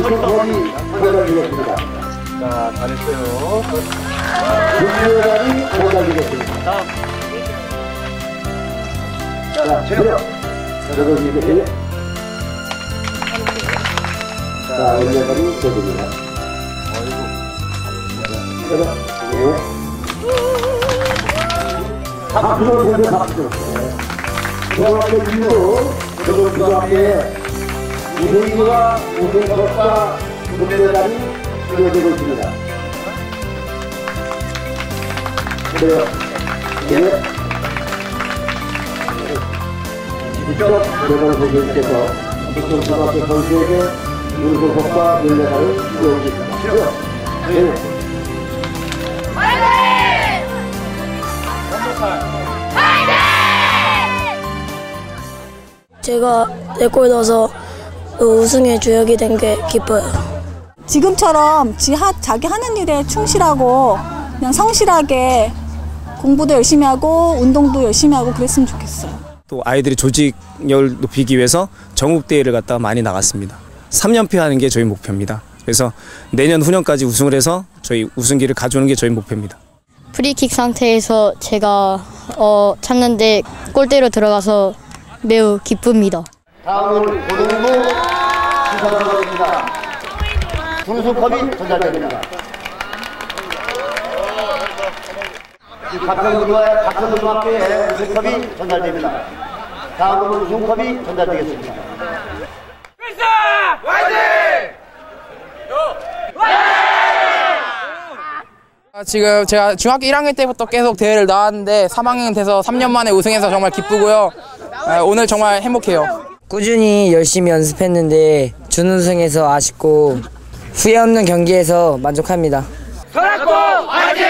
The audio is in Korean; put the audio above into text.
20번이 도달되겠습니다. 자, 잘했어요. 금요일이 도달되겠습니다. 다음. 자, 체력. 여러분 이제 자, 올려가리 되입니다 박수 보세요, 박수. 저와 함께 이후 저도 그와 우승이와 우승컵과 금메달이 수여되고 있습니다. 그래요. 예. 직접 대단한 선생님께서 북한 중학교 선수에게 우승컵과 금메달을. 네. 제가 네골 넣어서 우승의 주역이 된 게 기뻐요. 지금처럼 지 하, 자기 하는 일에 충실하고 그냥 성실하게 공부도 열심히 하고 운동도 열심히 하고 그랬으면 좋겠어요. 또 아이들의 조직력을 높이기 위해서 전국대회를 갔다가 많이 나갔습니다. 3연패 하는 게 저희 목표입니다. 그래서 내년 후년까지 우승을 해서 저희 우승기를 가져오는 게 저희 목표입니다. 프리킥 상태에서 제가 어, 찼는데 골대로 들어가서 매우 기쁩니다. 다음은 고등부 시상식입니다. 분수컵이 전달됩니다. 이 각평고등학교의 각평고등학교에 우승컵이 전달됩니다. 다음은 우승컵이 전달되겠습니다. 아, 지금 제가 중학교 1학년 때부터 계속 대회를 나왔는데 3학년 돼서 3년 만에 우승해서 정말 기쁘고요. 아, 오늘 정말 행복해요. 꾸준히 열심히 연습했는데 준우승해서 아쉽고 후회 없는 경기에서 만족합니다. 화이팅!